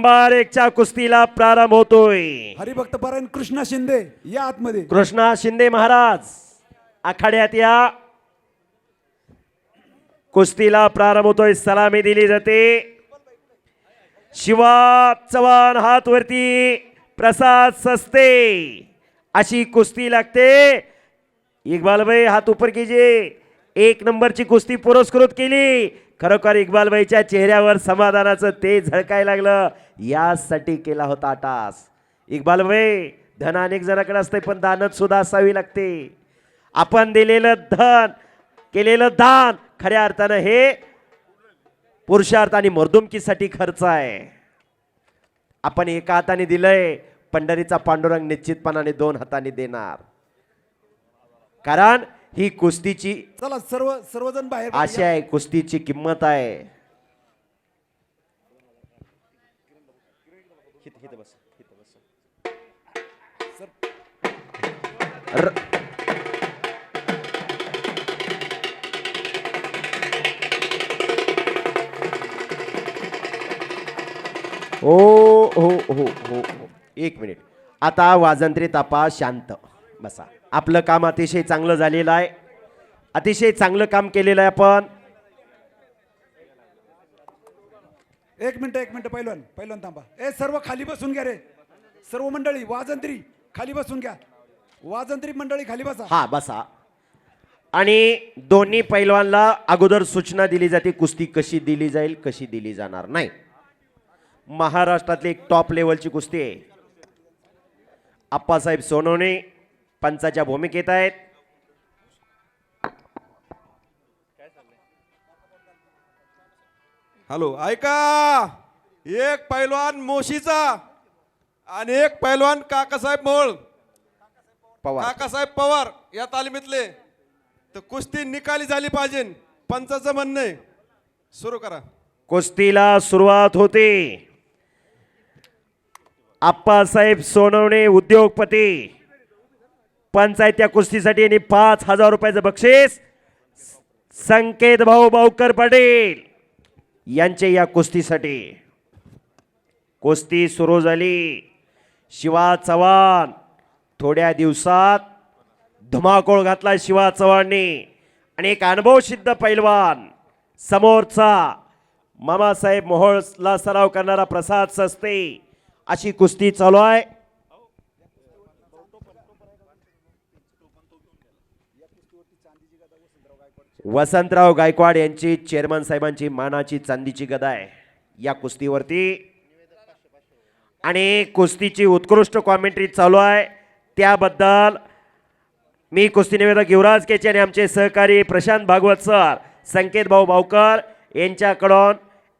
Number एकच्या कुस्तीला प्रारंभ होतोय. हरिभक्त परायण कृष्णा शिंदे या आतमध्ये. कृष्णा शिंदे महाराज आखाड्यात या. कुस्तीला प्रारंभ होतोय सलामी दिली जाते. शिवा चव्हाण हात वरती प्रसाद सस्ते. अशी कुस्ती लागते. इक्बालभाई हात उपर कीजिए एक नंबरची कुस्ती पुरस्कृत केली. खरोखर इक्बालबाईच्या चेहऱ्यावर समाधानाचं ते झळकाय लागलं. यासाठी केला होता टास इक्बालबाई धन अनेक जणांकडे असते पण दानत सुद्धा असावी लागते. आपण दिलेलं धन केलेलं दान खऱ्या अर्थानं हे पुरुषार्थ आणि मर्दुमकीसाठी खर्च आहे. आपण एका हाताने दिलंय पंढरीचा पांडुरंग निश्चितपणाने दोन हाताने देणार. कारण ही कुस्तीची चला सर्व सर्वजण बाहेर आशा आहे कुस्तीची किंमत आहे. हो हो हो हो हो. एक मिनिट. आता वाजंत्री तापा शांत. बसा. आपलं काम अतिशय चांगलं झालेलं आहे. अतिशय चांगलं काम केलेलं आहे आपण. एक मिनिट एक मिनिट पहिलवान पहिलवान थांबा. ए सर्व खाली बसून घ्या रे. सर्व मंडळी वाजंत्री खाली बसून घ्या. वाजंत्री मंडळी खाली बसा. हा बसा. आणि दोन्ही पैलवानला अगोदर सूचना दिली जाते कुस्ती कशी दिली जाईल कशी दिली जाणार नाही. महाराष्ट्रातली एक टॉप लेवलची कुस्ती आहे. आप्पासाहेब सोनवणे पंचाच्या भूमिकेत आहेत. हॅलो ऐका. एक पैलवान मोशीचा आणि एक पैलवान काकासाहेब मोळ. पवार. काकासाहेब पवार या तालमीतले. तर कुस्ती निकाली झाली पाहिजे पंचाचं म्हणणं आहे. सुरू करा. कुस्तीला सुरुवात होते. आप्पासाहेब सोनवणे उद्योगपती. पंचायत या कुस्तीसाठी यांनी पाच हजार रुपयाचं बक्षीस. संकेत भाऊ भाऊकर पटेल यांचे या कुस्तीसाठी. कुस्ती सुरू झाली. शिवा चव्हाण थोड्या दिवसात धुमाकूळ घातला शिवा चव्हाणने. आणि एक अनुभव सिद्ध पैलवान समोरचा मामासाहेब मोहोळला सराव करणारा प्रसाद सस्ते अशी कुस्ती चालू आहे. वसंतराव गायकवाड यांची चेअरमन साहेबांची मानाची चांदीची गदा आहे. या कुस्तीवरती आणि कुस्तीची उत्कृष्ट कॉमेंट्री चालू आहे. त्याबद्दल मी कुस्ती निवेदक युवराज केचे आणि आमचे सहकारी प्रशांत भागवत सर संकेत भाऊ भावकर यांच्याकडून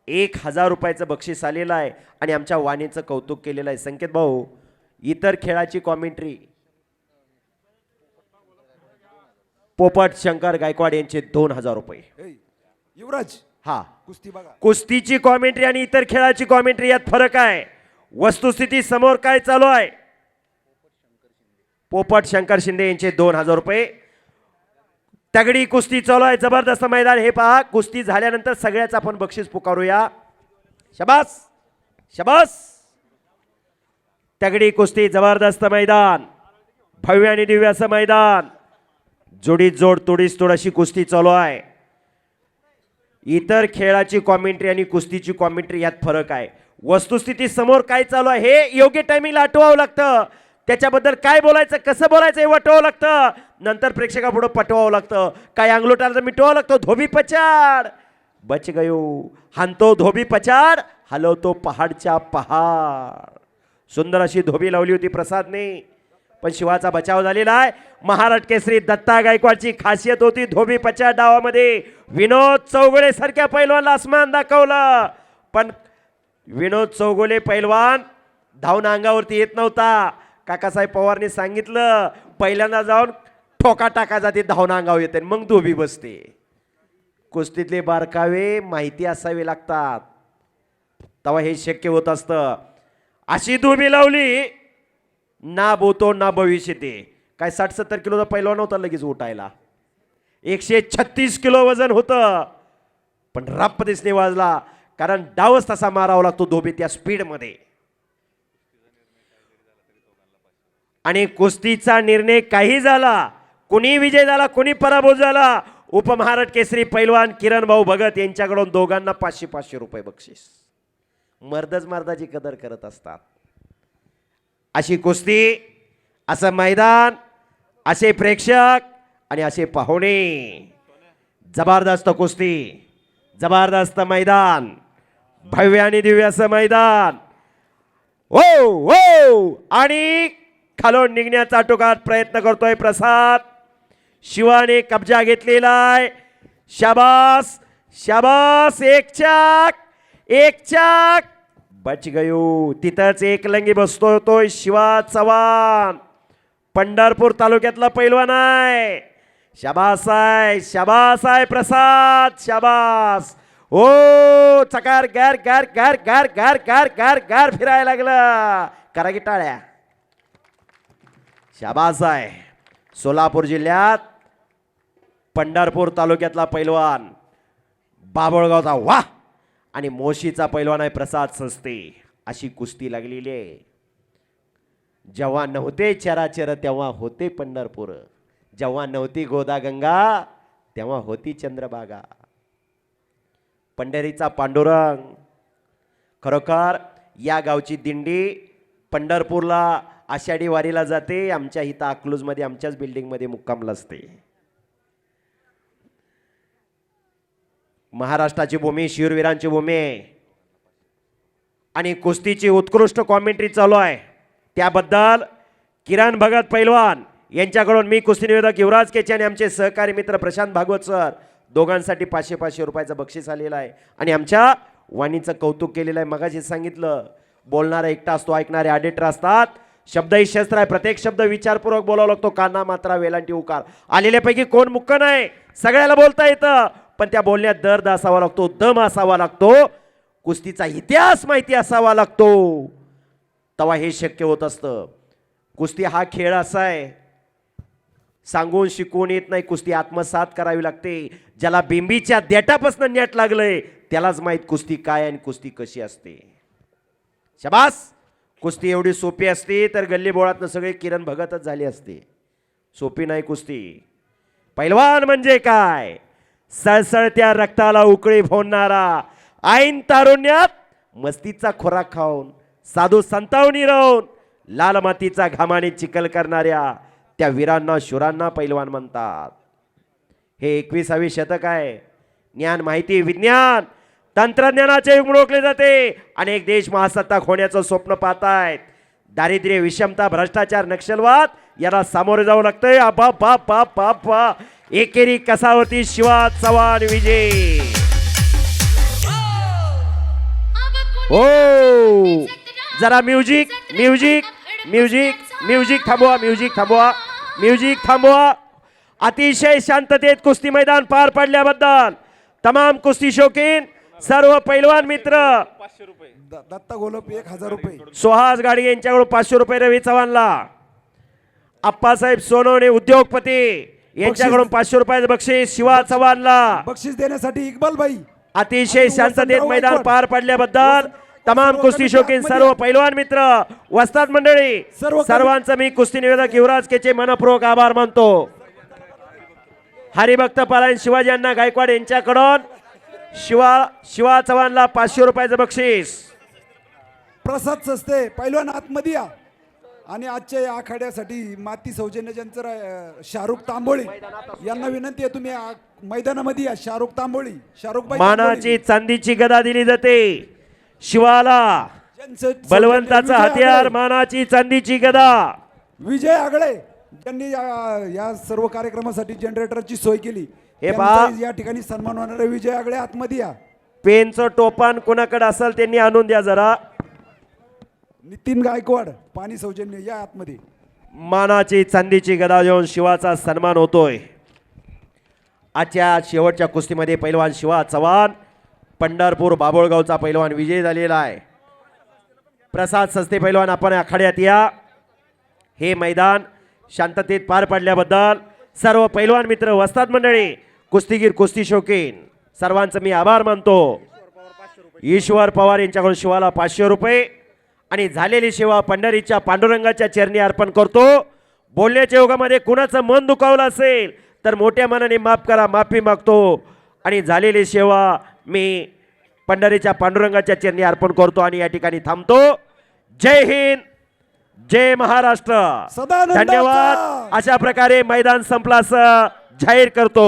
एक हजार रुपयाचं बक्षीस आलेलं आहे आणि आमच्या वाणीचं कौतुक केलेलं आहे. संकेत भाऊ इतर खेळाची कॉमेंट्री पोपट शंकर गायकवाड यांचे दोन हजार रुपये. युवराज. हा. कुस्ती बघा. कुस्तीची कॉमेंट्री आणि इतर खेळाची कॉमेंट्री यात फरक आहे. वस्तुस्थिती समोर काय चालू आहे? पोपट शंकर शिंदे यांचे दोन हजार रुपये. तगडी कुस्ती चालू आहे. जबरदस्त मैदान हे पहा. कुस्ती झाल्यानंतर सगळ्याच आपण बक्षीस पुकारूया. शबास! शबास! तगडी कुस्ती जबरदस्त मैदान. भव्य आणि दिव्य असं मैदान. जोडीत जोड तोडीस तोड अशी कुस्ती चालू आहे. इतर खेळाची कॉमेंट्री आणि कुस्तीची कॉमेंट्री यात फरक आहे. वस्तुस्थिती समोर काय चालू आहे हे योग्य टायमिंगला आठवावं लागतं. त्याच्याबद्दल काय बोलायचं कसं बोलायचं हे वाटवावं लागतं. नंतर प्रेक्षकापुढं पटवावं लागतं. काय अंगलोटाला मिटवावं लागतं. धोबी पचाड बच गयो हानतो धोबी पचाड हलवतो पहाडच्या पहाड. सुंदर अशी धोबी लावली होती प्रसादने. पण शिवाचा बचाव झालेला आहे. महाराष्ट्र केसरी दत्ता गायकवाडची खासियत होती धोबी पच्या डावामध्ये. विनोद चौगुले सारख्या पैलवानला आसमान दाखवलं. पण विनोद चौगुले पैलवान धावून अंगावरती येत नव्हता. काकासाहेब पवारने सांगितलं पहिल्यांदा जाऊन ठोका टाका जाते धावून अंगावर येते मग धोबी बसते. कुस्तीतले बारकावे माहिती असावे लागतात. तेव्हा हे शक्य होत असतं. अशी धोबी लावली. ना बोतो ना भविष्य ते काय साठ सत्तर किलोचा पैलवान होता लगेच उठायला. एकशे छत्तीस किलो वजन होतं. पण रप्प दिसणे वाजला कारण डावच तसा मारावा लागतो धोबी त्या स्पीडमध्ये. आणि कुस्तीचा निर्णय काही झाला कुणी विजय झाला कुणी पराभव झाला उपमहाराष्ट्र केसरी पैलवान किरण भाऊ भगत यांच्याकडून दोघांना पाचशे पाचशे रुपये बक्षीस. मर्दच मर्दाची कदर करत असतात. अशी कुस्ती असं मैदान असे प्रेक्षक आणि असे पाहुणे. जबरदस्त कुस्ती जबरदस्त मैदान भव्य आणि दिव्य असं मैदान. हो हो आणि खालून निघण्याचा टोकात प्रयत्न करतोय प्रसाद. शिवाने कब्जा घेतलेला आहे. शाबास शाबास एक चाक एक चाक. बच गयो तिथंच एकलंगी बसतो बसतोय तो शिवा चव्हाण. पंढरपूर तालुक्यातला पैलवान आहे. शाबास आहे शाबास आहे प्रसाद शाबास. ओ चकार गार गार गार गार गार गार गार गार फिरायला लागलं. करा की टाळ्या. शाबास आहे सोलापूर जिल्ह्यात पंढरपूर तालुक्यातला पैलवान. बाबळगावचा वा आणि मोशीचा पैलवान आहे प्रसाद संस्थे अशी कुस्ती लागलेली आहे. जेव्हा नव्हते चराचर तेव्हा होते पंढरपूर. जेव्हा नव्हती गोदा गंगा तेव्हा होती चंद्रबागा पंढरीचा पांडुरंग. खरोखर या गावची दिंडी पंढरपूरला आषाढी वारीला जाते. आमच्या इथं अकलूजमध्ये आमच्याच बिल्डिंगमध्ये मुक्कामला असते. महाराष्ट्राची भूमी शिरवीरांची भूमी. आहे आणि कुस्तीची उत्कृष्ट कॉमेंट्री चालू आहे. त्याबद्दल किरण भगत पैलवान यांच्याकडून मी कुस्ती निवेदक युवराज केचे आणि आमचे सहकारी मित्र प्रशांत भागवत सर दोघांसाठी पाचशे पाचशे रुपयाचं बक्षीस आलेलं आहे. आणि आमच्या वाणीचं कौतुक केलेलं आहे. मगाशी सांगितलं बोलणारा एकटा असतो ऐकणारे ऑडिटर असतात. शब्द ही शस्त्र आहे. प्रत्येक शब्द विचारपूर्वक बोलावा लागतो. काना मात्रा वेलांटी उकार. आलेल्यापैकी कोण मुक्क नाही? सगळ्याला बोलता येतं. पण त्या बोलण्यात दर्द असावा लागतो दम असावा लागतो. कुस्तीचा इतिहास माहिती असावा लागतो. तेव्हा हे शक्य होत असतं. कुस्ती हा खेळ असा आहे. सांगून शिकवून येत नाही कुस्ती आत्मसात करावी लागते. ज्याला बिंबीच्या देटापासून नेट लागलंय त्यालाच माहीत कुस्ती काय आणि कुस्ती कशी असते. शबास! कुस्ती एवढी सोपी असते तर गल्ली बोळातनं सगळे किरण भगतच झाली असते. सोपी नाही कुस्ती. पैलवान म्हणजे काय? सळसळत्या रक्ताला उकळी फोडणारा ऐन तारुण्यात मस्तीचा खोराक खाऊन साधू संतावणी राहून लाल मातीचा घामाने चिखल करणाऱ्या त्या वीरांना शुरांना पैलवान म्हणतात. हे एकविसावे शतक आहे. ज्ञान माहिती विज्ञान तंत्रज्ञानाचे युग ओळखले जाते. अनेक देश महासत्ताक होण्याचं स्वप्न पाहतायत. दारिद्र्य विषमता भ्रष्टाचार नक्षलवाद याला सामोरे जावं लागतंय. बा बा बा बा बा. एकेरी कसावती शिवा चव्हाण विजय. हो! जरा म्युझिक म्युझिक म्युझिक म्युझिक थांबवा म्युझिक थांबवा म्युझिक थांबवा. अतिशय शांततेत कुस्ती मैदान पार पडल्याबद्दल तमाम कुस्ती शौकीन सर्व पैलवान मित्र. द- दत्ता गोलप एक हजार रुपये. सुहास गाडी यांच्याकडून पाचशे रुपये रवी चव्हाणला. आप्पासाहेब सोनवणे उद्योगपती. यांच्याकडून पाचशे रुपयाचं बक्षीस शिवा चव्हाणला. बक्षीस देण्यासाठी इक्बाल भाई अतिशय शांततेत मैदान पार पडल्याबद्दल तमाम कुस्ती शौकीन सर्व पैलवान मित्र वस्ताद मंडळी सर्व सर्वांचं मी कुस्ती निवेदक युवराज केचे मनपूर्वक आभार मानतो. हरिभक्त पारायण शिवाजी यांना गायकवाड यांच्याकडून शिवा शिवा चव्हाणला पाचशे रुपयाचं बक्षीस. प्रसाद सस्ते पैलवान आतमध्ये या. आणि आजच्या या आखाड्यासाठी माती सौजन्य ज्यांचं शाहरुख तांबोळी यांना विनंती आहे तुम्ही मैदानामध्ये या. शाहरुख तांबोळी शाहरुख मानाची चांदीची गदा दिली जाते. शिवाला बलवंताचा हत्यार मानाची चांदीची गदा. विजय आगळे ज्यांनी या- सर्व कार्यक्रमासाठी जनरेटरची सोय केली. हे. या ठिकाणी सन्मान होणार विजय आगळे आतमध्ये या. पेनचं टोपान कोणाकडे असेल त्यांनी आणून द्या जरा. नितीन गायकवाड पाणी सौजन्य या आतमध्ये. मानाची चांदीची गदा देऊन शिवाचा सन्मान होतोय. आजच्या शेवटच्या कुस्तीमध्ये पैलवान शिवा चव्हाण पंढरपूर बाबोळगावचा पैलवान विजय झालेला आहे. प्रसाद सस्ते पैलवान आपण आखाड्यात या. हे मैदान शांततेत पार पडल्याबद्दल सर्व पैलवान मित्र वस्ताद मंडळी कुस्तीगीर कुस्ती शौकीन सर्वांचं मी आभार मानतो. ईश्वर पवार यांच्याकडून शिवाला पाचशे रुपये. आणि झालेली सेवा पंढरीच्या पांडुरंगाच्या चरणी अर्पण करतो. बोलण्याच्या योगामध्ये कुणाचं मन दुखावलं असेल तर मोठ्या मनाने माफ करा माफी मागतो. आणि झालेली सेवा मी पंढरीच्या पांडुरंगाच्या चरणी अर्पण करतो आणि या ठिकाणी थांबतो. जय हिंद जय महाराष्ट्र. धन्यवाद. अशा प्रकारे मैदान संपलं असं जाहीर करतो.